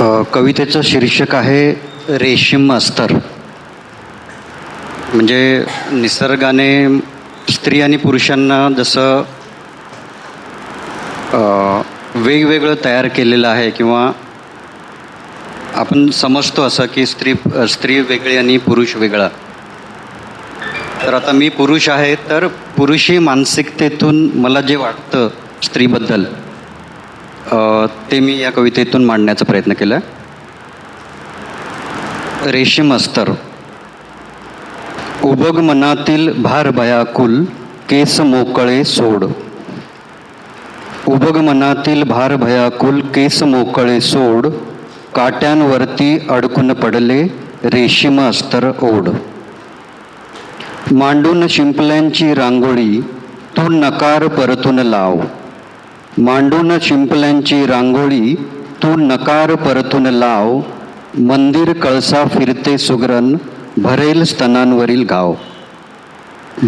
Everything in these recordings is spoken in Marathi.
कवितेचं शीर्षक आहे रेशीम अस्तर. म्हणजे निसर्गाने स्त्री आणि पुरुषांना जसं वेगवेगळं तयार केलेलं आहे किंवा आपण समजतो असं की स्त्री स्त्री वेगळी आणि पुरुष वेगळा. तर आता मी पुरुष आहे तर पुरुषी मानसिकतेतून मला जे वाटतं स्त्रीबद्दल ते मी या कवितेतून मांडण्याचा प्रयत्न केला. रेशीम अस्तर. उबग मनातील भार भयाकुल केस मोकळे सोड. उबग मनातील भार भयाकुल केस मोकळे सोड. काट्यांवरती अडकून पडले रेशीम अस्तर ओढ. मांडून शिंपल्यांची रांगोळी तू नकार परतून लाव. मांडून शिंपल्यांची रांगोळी तू नकार परतून लाव मंदिर कळसा फिरते सुगरण भरेल स्तनांवरील गाव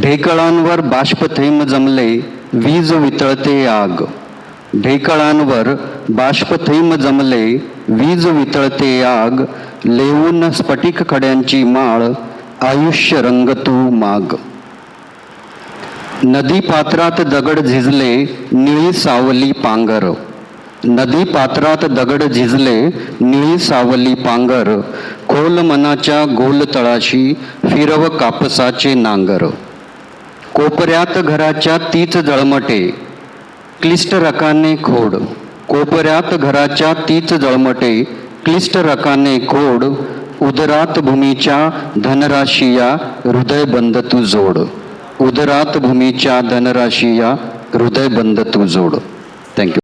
ढेकळांवर बाष्पथेंब जमले वीज वितळते आग. ढेकळांवर बाष्पथेंब जमले वीज वितळते आग. लेवून स्फटिक खड्यांची माळ आयुष्य रंग तू माग. नदी पात्रात दगड झिजले निळी सावली पांगर. नदी पात्रात दगड झिजले निळी सावली पांगर. खोल मनाच्या गोल तळाशी फिरव कापसाचे नांगर. कोपऱ्यात घराच्या तीच जळमटे. क्लिष्ट रकाने खोड. कोपऱ्यात घराच्या तीच जळमटे. क्लिष्ट रकाने खोड. उदरात भूमीच्या धनराशिया हृदय बंद तू जोड. उदरात भूमीच्या धनराशिया हृदय बंद तू जोड. थँक्यू